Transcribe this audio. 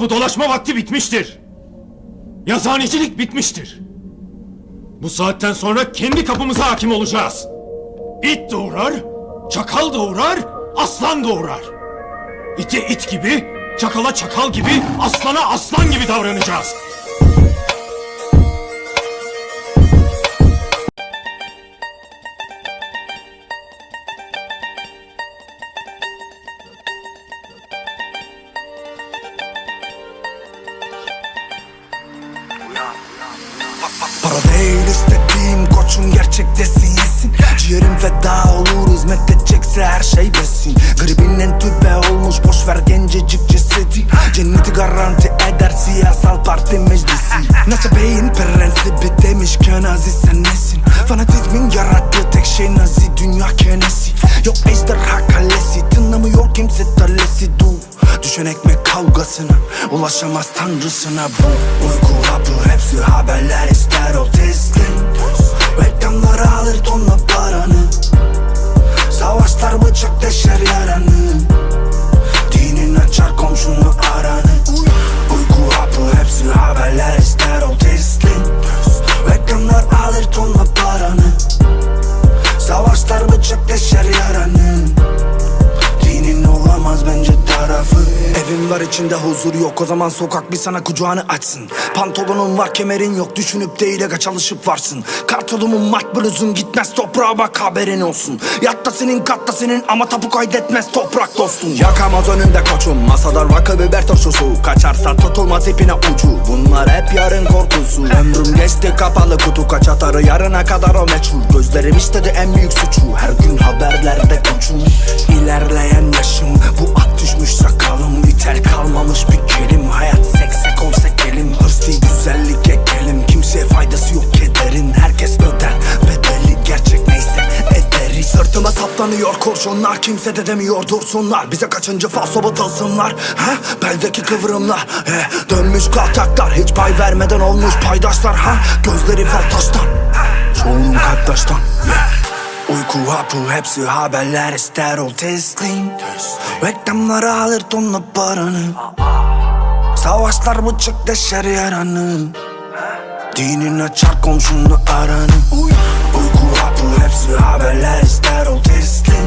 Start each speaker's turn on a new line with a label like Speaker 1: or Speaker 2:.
Speaker 1: Bu dolaşma vakti bitmiştir. Yazhanecilik bitmiştir. Bu saatten sonra kendi kapımıza hakim olacağız. İt doğurar, çakal doğurar, aslan doğurar. İte it gibi, çakala çakal gibi, aslana aslan gibi davranacağız.
Speaker 2: Para değil istediğim koçum gerçektesin yesin Ciğerim feda olur hizmet edecekse her şey besin. Gribinin tübe olmuş boş ver gencecik cesedi. Cenneti garanti eder siyasal parti meclisi. Nasıl beyin prensibi demişken aziz sen nesin? Fanatizmin yarattığı tek şey nazi dünya kenesi Yok ejderha kalesi tınlamıyor kimse talesi du Düşen ekmek kavgasına Ulaşamaz tanrısına. Bu Uyku hapı hepsi haberler ister o teslim. Reklamlar alır tonla paranı. Savaşlar bıçak deşer yaranı Var içinde huzur yok. O zaman sokak bir sana kucağını açsın. Pantolonun var kemerin yok. Düşünüp değil aga çalışıp varsın. Kartolumun mat bluzun gitmez toprağa bak haberin olsun. Yatta senin katta senin ama tapu kaydetmez toprak dostum Yakamaz önünde koçum masada rakı biber turşusu. Kaçarsa tutulmaz ipine ucu. Bunlar hep yarın korkusu. Ömrüm geçti kapalı kutu kaç atarı yarına kadar o meçhul. Gözlerim istedi en büyük suçu. Her gün haberlerde koçum İlerleyen yaşım saplanıyor kurşunlar Kimse de demiyor dursunlar Bize kaçıncı falso batılsınlar ha? Beldeki kıvrımlar he? Dönmüş kaltaklar Hiç pay vermeden olmuş paydaşlar ha? Gözleri fal taştan Çoğunun kalptaştan yeah. Uyku hapı hepsi haberler ister ol teslim Reklamlar alır tonla paranı Savaşlar bıçak deşer yaranı Dinin açar komşunu aranı Uyku hapı hepsi haberler ister ol teslim